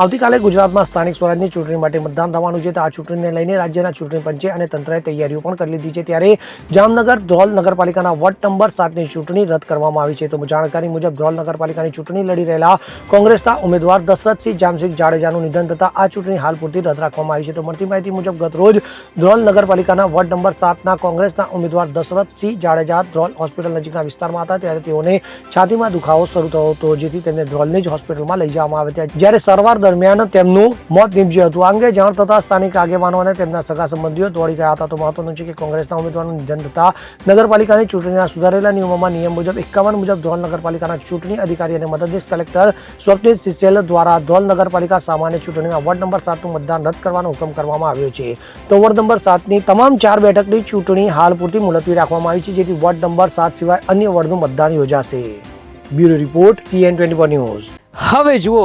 આવતીકાલે ગુજરાતમાં સ્થાનિક સ્વરાજની ચૂંટણી માટે મતદાન થવાનું છે. તો આ ચૂંટણીને લઈને રાજ્યના ચૂંટણી પંચે અને તંત્રએ તૈયારીઓ પણ કરી લીધી છે. ત્યારે જામનગર ધ્રોલ નગરપાલિકાના વોર્ડ નંબર સાતની ચૂંટણી રદ કરવામાં આવી છે. તો જાણકારી મુજબ ધ્રોલ નગરપાલિકાની ચૂંટણી લડી રહેલા કોંગ્રેસના ઉમેદવાર દશરથસિંહ જામસિંહ જાડેજાનું નિધન થતાં આ ચૂંટણી હાલ પૂરતી રદ રાખવામાં આવી છે. તો મળતી માહિતી મુજબ ગતરોજ ધ્રોલ નગરપાલિકાના વોર્ડ નંબર સાતના કોંગ્રેસના ઉમેદવાર દશરથસિંહ જાડેજા ધ્રોલ હોસ્પિટલ નજીકના વિસ્તારમાં હતા. ત્યારે તેઓને છાતીમાં દુખાવો શરૂ થયો હતો, જેથી તેમને ધ્રોલની જ હોસ્પિટલમાં લઈ જવામાં આવ્યા હતા. જ્યારે સારવાર દરમિયાન તેમનું મોત નીપજ્યું હતું. આ અંગે જાણ થતાં સ્થાનિક આગેવાનો અને તેમના સગા સંબંધીઓ દોડી ગયા હતા. તો મહત્વનું છે કે કોંગ્રેસના ઉમેદવારનું નિધન થતાં નગરપાલિકાની ચૂંટણીના સુધારેલા નિયમોમાં નિયમ મુજબ એકાવન મુજબ ધોલ નગરપાલિકાના ચૂંટણી અધિકારી અને મદદનીશ કલેક્ટર સ્વપ્નિત સિસેલ દ્વારા ધોલ નગરપાલિકા સામાન્ય ચૂંટણીના વોર્ડ નંબર સાતનું મતદાન રદ કરવાનો હુકમ કરવામાં આવ્યો છે. તો વોર્ડ નંબર સાતની તમામ ચાર બેઠકની ચૂંટણી હાલ પૂરતી મુલતવી રાખવામાં આવી છે, જેથી વોર્ડ નંબર સાત સિવાય અન્ય વોર્ડનું મતદાન યોજાશે. Bureau report, CN twenty news. હવે જુઓ